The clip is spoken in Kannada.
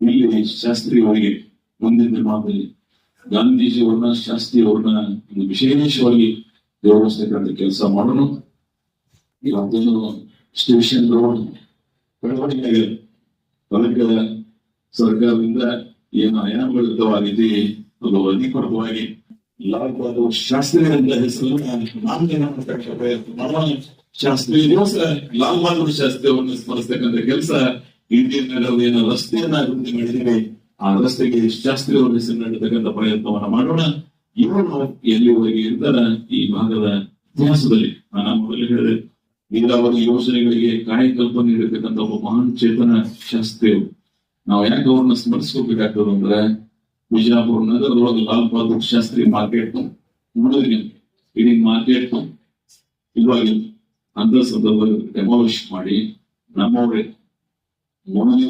ಇಲ್ಲಿ ಶಾಸ್ತ್ರಿ ಅವರಿಗೆ ಮುಂದಿನ ದಿನಮಾನದಲ್ಲಿ ಗಾಂಧೀಜಿ ಅವ್ರನ್ನ, ಶಾಸ್ತ್ರಿ ಅವ್ರನ್ನ ಒಂದು ವಿಶೇಷವಾಗಿ ಗೌರವಿಸ್ತಕ್ಕಂಥ ಕೆಲಸ ಮಾಡೋಣ. ಇವತ್ತೇನು ಸ್ಟೇಷನ್ ರೋಡ್ ಬೆಳವಣಿಗೆ ಕರ್ನಾಟಕದ ಸರ್ಕಾರದಿಂದ ಏನು ಆಯಾಮಗಳಿತವಾಗಿದೆ ಅದು ಅಧಿಕೃತವಾಗಿ ಲಾಲ್ ಬಹದ್ದೂರ್ ಶಾಸ್ತ್ರಿ ಅಂತ ಹೆಸರನ್ನ ನಾಮಕರಣ ದಿವಸ ಲಾಲ್ ಬಹದ್ದೂರ್ ಶಾಸ್ತ್ರಿ ಅವರನ್ನು ಸ್ಮರಿಸ್ತಕ್ಕಂಥ ಕೆಲಸ ಇಂಡಿಯನ್ ಏನು ರಸ್ತೆಯನ್ನ ಅಭಿವೃದ್ಧಿ ಮಾಡಿದ್ದೀವಿ ಆ ರಸ್ತೆಗೆ ಶಾಸ್ತ್ರೀಯವರ ಹೆಸರು ನೀಡತಕ್ಕಂಥ ಪ್ರಯತ್ನವನ್ನ ಮಾಡೋಣ. ಇವರು ಎಲ್ಲಿವರೆಗೆ ಇರ್ತಾರ ಈ ಭಾಗದ ಇತಿಹಾಸದಲ್ಲಿ? ನಾನು ಮೊದಲು ಹೇಳಿದೆ, ನೀರಾವರಿ ಯೋಜನೆಗಳಿಗೆ ಕಾಯಕಲ್ಪ ನೀಡಿರ್ತಕ್ಕಂಥ ಒಬ್ಬ ಮಹಾನ್ ಚೇತನ ಶಾಸ್ತ್ರೀಯರು ನಾವು ಯಾಕೆ ಅವ್ರನ್ನ ಸ್ಮರಿಸ್ಕೋಬೇಕಾಗ್ತದೆ ಅಂದ್ರೆ, ಬಿಜಾಪುರ ನಗರದೊಳಗೆ ಲಾಲ್ ಬಹದ್ದೂರ್ ಶಾಸ್ತ್ರಿ ಮಾರ್ಕೆಟ್ ನೋಡಿದ್ರಿ ನೀವು. ಇಡೀ ಮಾರ್ಕೆಟ್ ಇಲ್ವಾಗಿಲ್ಲ ಅಂತ ಸಂದರ್ಭದಲ್ಲಿ ಡೆಮಾಲಿಷ್ ಮಾಡಿ, ನಮ್ಮವ್ರೆ ముఖ్యమంత్రి